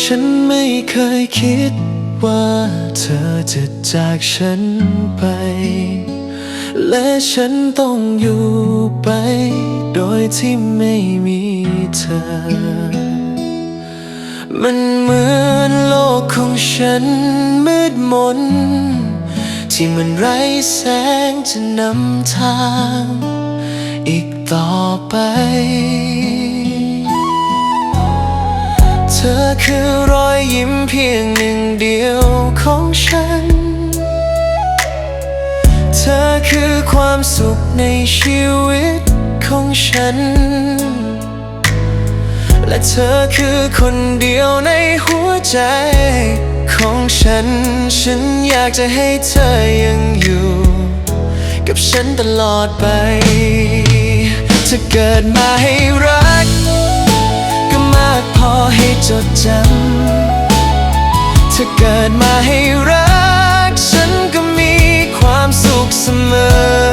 ฉันไม่เคยคิดว่าเธอจะจากฉันไป และฉันต้องอยู่ไป โดยที่ไม่มีเธอ มันเหมือนโลกของฉันมืดมน ที่มันไร้แสงจะนำทาง อีกต่อไป เธอคือรอยยิ้มเพียงหนึ่งเดียวของฉัน เธอคือความสุขในชีวิตของฉัน และเธอคือคนเดียวในหัวใจ ของฉัน ฉันอยากจะให้เธอยังอยู่ กับฉันตลอดไปเธอเกิดมาให้รัก ก็มากพอให้จดจำเธอเกิดมาให้รัก ฉันก็มีความสุขเสมอ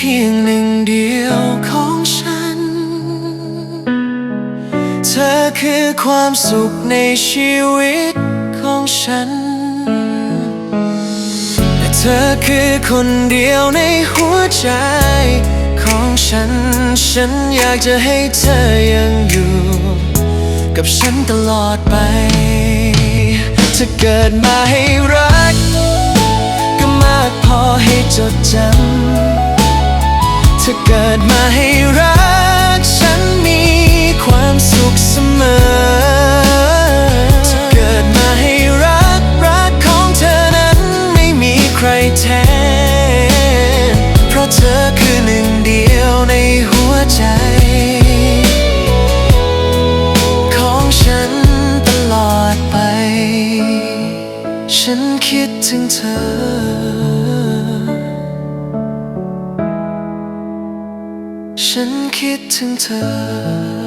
เพียงหนึ่งเดียวของฉัน เธอคือความสุขในชีวิตของฉัน และเธอคือคนเดียวในหัวใจของฉัน ฉันอยากจะให้เธอยังอยู่ กับฉันตลอดไปเธอเกิดมาให้รัก ก็มากพอให้จดจำ ธอเกิดมาให้รัก ฉันมีความสุขเสมอเธอเกิดมาให้รัก รักของเธอนั้นไม่มีใครแทน เพราะเธอคือหนึ่งเดียวในหัวใจ ของฉันตลอดไป ฉันคิดถึงเธอ ฉันคิดถึงเธอ